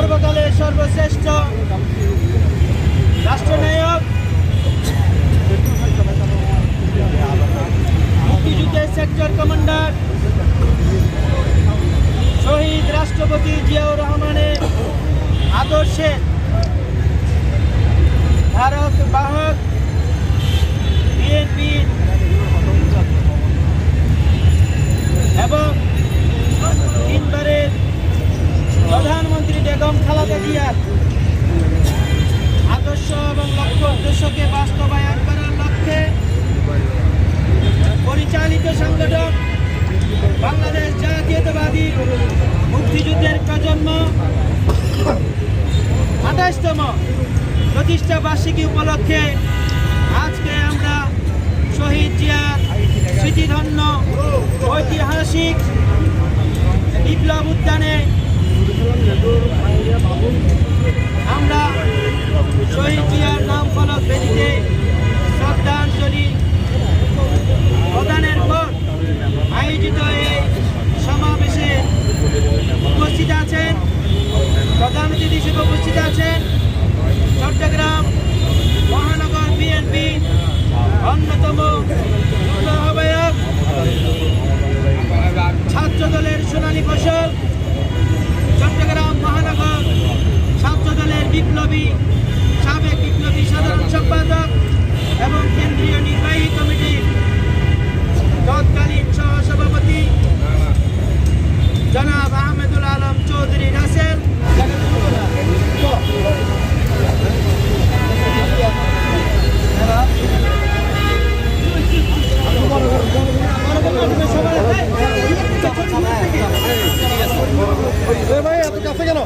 সর্বকালে সর্বশ্রেষ্ঠ রাষ্ট্রনায়ক মুক্তিযুদ্ধের সেক্টর কমান্ডার শহীদ রাষ্ট্রপতি জিয়াউর রহমানের আদর্শে উদ্দেশ্যকে বাস্তবায়ন করার লক্ষ্যে পরিচালিত সংগঠন বাংলাদেশ জাতীয়তাবাদী মুক্তিযুদ্ধের প্রজন্ম আঠাশতম প্রতিষ্ঠা বার্ষিকী উপলক্ষে প্রধান অতিথি হিসেবে উপস্থিত আছেন চট্টগ্রাম মহানগর বিএনপি অন্যতম আহ্বায়ক ছাত্র দলের সোনালী ফসল, চট্টগ্রাম মহানগর ছাত্র দলের বিপ্লবী ভাই এত কাছে কেন?